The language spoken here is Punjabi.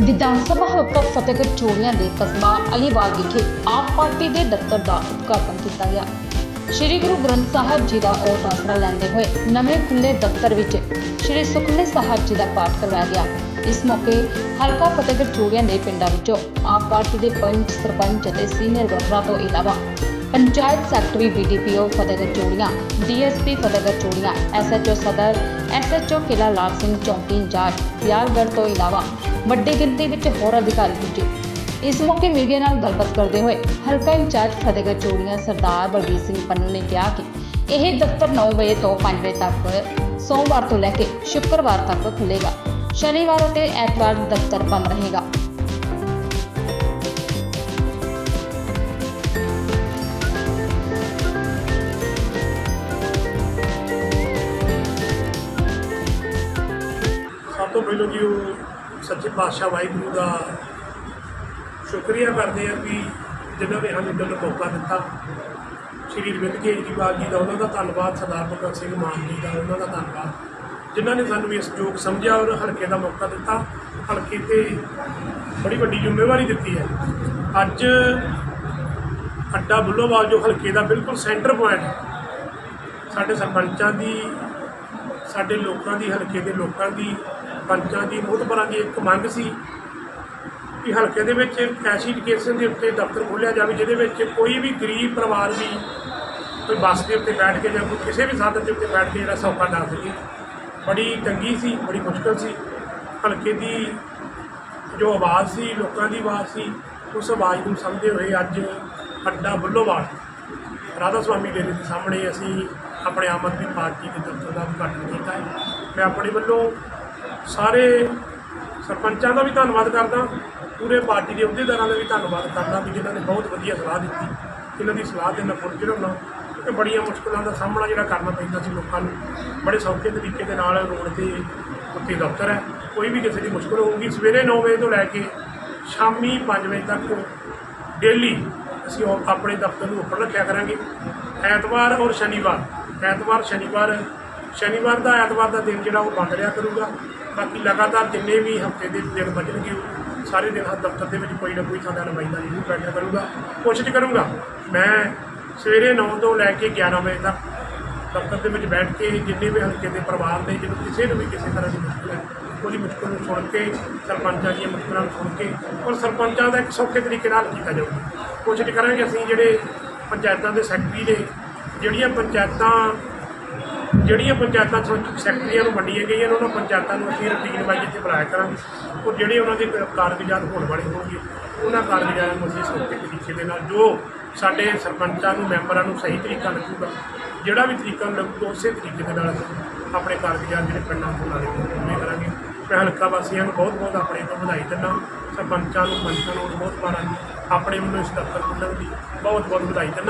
ਵਿਧਾਨ ਸਭਾ ਹਲਕਾ ਫਤਿਹਗੜ੍ਹ ਚੋੜੀਆਂ ਦੇ ਕਸਬਾ ਅਲੀਵਾਲ ਵਿਖੇ ਆਪ ਪਾਰਟੀ ਦੇ ਦਫ਼ਤਰ ਦਾ ਉਦਘਾਟਨ ਕੀਤਾ ਗਿਆ। ਸ਼੍ਰੀ ਗੁਰੂ ਗ੍ਰੰਥ ਸਾਹਿਬ ਜੀ ਦਾ ਉਹ ਆਸਰਾ ਲੈਂਦੇ ਹੋਏ ਨਵੇਂ ਖੁੱਲੇ ਦਫ਼ਤਰ ਵਿੱਚ ਸ਼੍ਰੀ ਸੁਖਮਨੀ ਸਾਹਿਬ ਜੀ ਦਾ ਪਾਠ ਕਰਵਾਇਆ ਗਿਆ। ਇਸ ਮੌਕੇ ਹਲਕਾ ਫਤਿਹਗੜ੍ਹ ਚੋੜੀਆਂ ਦੇ ਪਿੰਡਾਂ ਵਿੱਚੋਂ ਆਪ ਪਾਰਟੀ ਦੇ ਪੰਚ ਸਰਪੰਚ ਅਤੇ ਸੀਨੀਅਰ ਵਰਕਰਾਂ ਤੋਂ ਇਲਾਵਾ panchayat secretary BDPO Fatehgarh Churian DSP Fatehgarh Churian SHO Sadar, SHO Qila Lal Singh ਚੌਂਕੀ ਇੰਚਾਰਜ ਪਿਆਰਗੜ੍ਹ ਤੋਂ ਇਲਾਵਾ ਵੱਡੀ ਗਿਣਤੀ ਵਿੱਚ ਹੋਰ ਅਧਿਕਾਰੀ ਪੁੱਜੇ। ਇਸ ਮੌਕੇ ਮੀਡੀਆ ਨਾਲ ਗੱਲਬਾਤ ਕਰਦੇ ਹੋਏ ਹਲਕਾ ਇੰਚਾਰਜ ਫਤਿਹਗੜ੍ਹ ਚੂੜੀਆਂ ਸਰਦਾਰ ਬਲਬੀਰ ਸਿੰਘ ਪੰਨੂ ਨੇ ਕਿਹਾ ਕਿ ਇਹ ਦਫ਼ਤਰ 9 ਵਜੇ ਤੋਂ 5 ਵਜੇ ਤੱਕ ਸੋਮਵਾਰ ਤੋਂ ਲੈ ਕੇ ਸ਼ੁੱਕਰਵਾਰ ਤੱਕ ਖੁੱਲੇਗਾ ਸ਼ਨੀਵਾਰ ਅਤੇ ਐਤਵਾਰ ਦਫ਼ਤਰ ਬੰਦ ਰਹੇਗਾ। ਸਭ ਤੋਂ ਪਹਿਲਾਂ ਜੀ ਉਹ ਸੱਚੇ ਪਾਤਸ਼ਾਹ ਵਾਹਿਗੁਰੂ ਦਾ ਸ਼ੁਕਰੀਆ ਕਰਦੇ ਆ ਕਿ ਜਿਨ੍ਹਾਂ ਨੇ ਸਾਨੂੰ ਦਿਨ ਮੌਕਾ ਦਿੱਤਾ, ਸ਼੍ਰੀ ਅਰਵਿੰਦ ਕੇਜਰੀਵਾਲ ਜੀ ਦਾ, ਉਹਨਾਂ ਦਾ ਧੰਨਵਾਦ, ਸਰਦਾਰ ਭਗਤ ਸਿੰਘ ਮਾਨ ਜੀ ਦਾ, ਉਹਨਾਂ ਦਾ ਧੰਨਵਾਦ, ਜਿਨ੍ਹਾਂ ਨੇ ਸਾਨੂੰ ਇਸ ਯੋਗ ਸਮਝਿਆ ਔਰ ਹਲਕੇ ਦਾ ਮੌਕਾ ਦਿੱਤਾ, ਹਲਕੇ ਤੇ ਬੜੀ ਵੱਡੀ ਜ਼ਿੰਮੇਵਾਰੀ ਦਿੱਤੀ ਹੈ। ਅੱਜ ਅੱਡਾ ਬੁੱਲੋਵਾਲ, ਜੋ ਹਲਕੇ ਦਾ ਬਿਲਕੁਲ ਸੈਂਟਰ ਪੁਆਇੰਟ ਹੈ, ਸਾਡੇ ਸਰਪੰਚਾਂ ਦੀ, ਸਾਡੇ ਲੋਕਾਂ ਦੀ, ਹਲਕੇ ਦੇ ਲੋਕਾਂ ਦੀ ਪੰਚਾਂ ਦੀ ਮੋਹਤਬਰਾਂ ਦੀ ਇੱਕ ਮੰਗ ਸੀ ਕਿ ਹਲਕੇ ਦੇ ਵਿੱਚ ਇੱਕ ਐਸੀ ਲੋਕੇਸ਼ਨ ਦੇ ਉੱਤੇ ਦਫ਼ਤਰ ਖੋਲ੍ਹਿਆ ਜਾਵੇ, ਜਿਹਦੇ ਵਿੱਚ ਕੋਈ ਵੀ ਗਰੀਬ ਪਰਿਵਾਰ ਵੀ ਕੋਈ ਬੱਸ ਦੇ ਉੱਤੇ ਬੈਠ ਕੇ ਜਾਂ ਕੋਈ ਕਿਸੇ ਵੀ ਸਾਧਨ ਦੇ ਉੱਤੇ ਬੈਠ ਕੇ ਜਿਹੜਾ ਸੌਖਾ ਜਾ ਸਕੇ। ਬੜੀ ਤੰਗੀ ਸੀ, ਬੜੀ ਮੁਸ਼ਕਲ ਸੀ। ਹਲਕੇ ਦੀ ਜੋ ਆਵਾਜ਼ ਸੀ, ਲੋਕਾਂ ਦੀ ਆਵਾਜ਼ ਸੀ, ਉਸ ਆਵਾਜ਼ ਨੂੰ ਸਮਝਦੇ ਹੋਏ ਅੱਜ ਅੱਡਾ ਬੁੱਲੋਵਾਲ, ਰਾਧਾ ਸੁਆਮੀ ਡੇਰੇ ਦੇ ਸਾਹਮਣੇ ਅਸੀਂ ਆਪਣੇ ਆਮ ਆਦਮੀ ਪਾਰਟੀ ਦੇ ਦਫ਼ਤਰ ਦਾ ਉਦਘਾਟਨ ਕੀਤਾ ਹੈ। ਮੈਂ ਆਪਣੇ ਵੱਲੋਂ ਸਾਰੇ ਸਰਪੰਚਾਂ ਦਾ ਵੀ ਧੰਨਵਾਦ ਕਰਦਾ, ਪੂਰੇ ਪਾਰਟੀ ਦੇ ਅਹੁਦੇਦਾਰਾਂ ਦਾ ਵੀ ਧੰਨਵਾਦ ਕਰਦਾ ਵੀ ਜਿਨ੍ਹਾਂ ਨੇ ਬਹੁਤ ਵਧੀਆ ਸਲਾਹ ਦਿੱਤੀ। ਇਹਨਾਂ ਦੀ ਸਲਾਹ ਦੇ ਨਾਲ ਪੁਰਜਰ ਹੋਣਾ ਕਿਉਂਕਿ ਬੜੀਆਂ ਮੁਸ਼ਕਲਾਂ ਦਾ ਸਾਹਮਣਾ ਜਿਹੜਾ ਕਰਨਾ ਪੈਂਦਾ ਸੀ ਲੋਕਾਂ ਨੂੰ। ਬੜੇ ਸੌਖੇ ਤਰੀਕੇ ਦੇ ਨਾਲ ਰੋਡ ਤੇ ਉੱਤੇ ਦਫ਼ਤਰ ਹੈ। ਕੋਈ ਵੀ ਕਿਸੇ ਦੀ ਮੁਸ਼ਕਲ ਹੋਊਗੀ, ਸਵੇਰੇ 9 ਵਜੇ ਤੋਂ ਲੈ ਕੇ ਸ਼ਾਮੀ 5 ਵਜੇ ਤੱਕ ਡੇਲੀ ਅਸੀਂ ਉਹ ਆਪਣੇ ਦਫ਼ਤਰ ਨੂੰ ਓਪਨ ਰੱਖਿਆ ਕਰਾਂਗੇ। ਐਤਵਾਰ ਔਰ ਸ਼ਨੀਵਾਰ। ਐਤਵਾਰ, ਸ਼ਨੀਵਾਰ ਸ਼ਨੀਵਾਰ ਦਾ ਐਤਵਾਰ ਦਾ ਦਿਨ ਜਿਹੜਾ ਉਹ ਬੰਦ ਰਿਹਾ ਕਰੂਗਾ। ਬਾਕੀ ਲਗਾਤਾਰ ਜਿੰਨੇ ਵੀ ਹਫ਼ਤੇ ਦੇ ਦਿਨ ਬਚਣਗੇ ਉਹ ਸਾਰੇ ਦਿਨ ਦਫ਼ਤਰ ਦੇ ਵਿੱਚ ਕੋਈ ਨਾ ਕੋਈ ਸਾਡਾ ਨੁਮਾਇੰਦਾ ਜ਼ਰੂਰ ਬੈਠਿਆ ਕਰੂਗਾ। ਕੋਸ਼ਿਸ਼ ਕਰੂੰਗਾ, ਮੈਂ ਸਵੇਰੇ 9 ਤੋਂ ਲੈ ਕੇ 11 ਵਜੇ ਤੱਕ ਦਫ਼ਤਰ ਦੇ ਵਿੱਚ ਬੈਠ ਕੇ ਜਿੰਨੇ ਵੀ ਹਲਕੇ ਦੇ ਪਰਿਵਾਰ ਦੇ ਜਿਹਨੂੰ ਕਿਸੇ ਨੂੰ ਵੀ ਕਿਸੇ ਤਰ੍ਹਾਂ ਦੀ ਮੁਸ਼ਕਲ ਹੈ, ਉਹਦੀ ਮੁਸ਼ਕਲ ਨੂੰ ਸੁਣ ਕੇ, ਸਰਪੰਚਾਂ ਦੀਆਂ ਮੁਸ਼ਕਲਾਂ ਨੂੰ ਸੁਣ ਕੇ ਔਰ ਸਰਪੰਚਾਂ ਦਾ ਇੱਕ ਸੌਖੇ ਤਰੀਕੇ ਨਾਲ ਕੀਤਾ ਜਾਊਗਾ। ਕੋਸ਼ਿਸ਼ ਕਰਾਂਗੇ ਅਸੀਂ ਜਿਹੜੇ ਪੰਚਾਇਤਾਂ ਦੇ ਸੈਕਟਰੀ ਨੇ, ਜਿਹੜੀਆਂ ਪੰਚਾਇਤਾਂ ਜਿਹੜੀਆਂ ਪੰਚਾਇਤਾਂ ਸੈਕ- ਸੈਕਟਰੀਆਂ ਨੂੰ ਵੰਡੀਆਂ ਗਈਆਂ ਨੇ, ਉਹਨਾਂ ਪੰਚਾਇਤਾਂ ਨੂੰ ਅਸੀਂ ਰੂਟੀਨ ਵਾਈਜ਼ ਇੱਥੇ ਬੁਲਾਇਆ ਕਰਾਂਗੇ। ਉਹ ਜਿਹੜੇ ਉਹਨਾਂ ਦੇ ਕਾਰਗੁਜ਼ਾਰ ਹੋਣ ਵਾਲੇ ਹੋਣਗੇ, ਉਹਨਾਂ ਕਾਰਗੁਜ਼ਾਰਾਂ ਨੂੰ ਅਸੀਂ ਸੌਖੇ ਤਰੀਕੇ ਦੇ ਨਾਲ ਜੋ ਸਾਡੇ ਸਰਪੰਚਾਂ ਨੂੰ, ਮੈਂਬਰਾਂ ਨੂੰ ਸਹੀ ਤਰੀਕਾ ਲੱਗੂਗਾ, ਜਿਹੜਾ ਵੀ ਤਰੀਕਾ ਲੱਗੂਗਾ, ਉਸੇ ਤਰੀਕੇ ਦੇ ਨਾਲ ਅਸੀਂ ਆਪਣੇ ਕਾਰਗੁਜ਼ਾਰ ਜਿਹੜੇ ਪਿੰਡਾਂ ਤੋਂ ਲਾਣੇ ਉਹ ਕਰਾਂਗੇ। ਮੈਂ ਹਲਕਾ ਵਾਸੀਆਂ ਨੂੰ ਬਹੁਤ ਬਹੁਤ ਆਪਣੇ ਤੋਂ ਵਧਾਈ ਦਿੰਦਾ ਸਰਪੰਚਾਂ ਨੂੰ, ਪੰਚਾਂ ਨੂੰ ਬਹੁਤ ਮਾਰਾਂ ਆਪਣੇ ਵੱਲੋਂ ਇਸ ਦਫ਼ਤਰ ਖੁੱਲ੍ਹਣ ਦੀ ਬਹੁਤ ਬਹੁਤ ਵਧਾਈ ਦਿੰਦਾ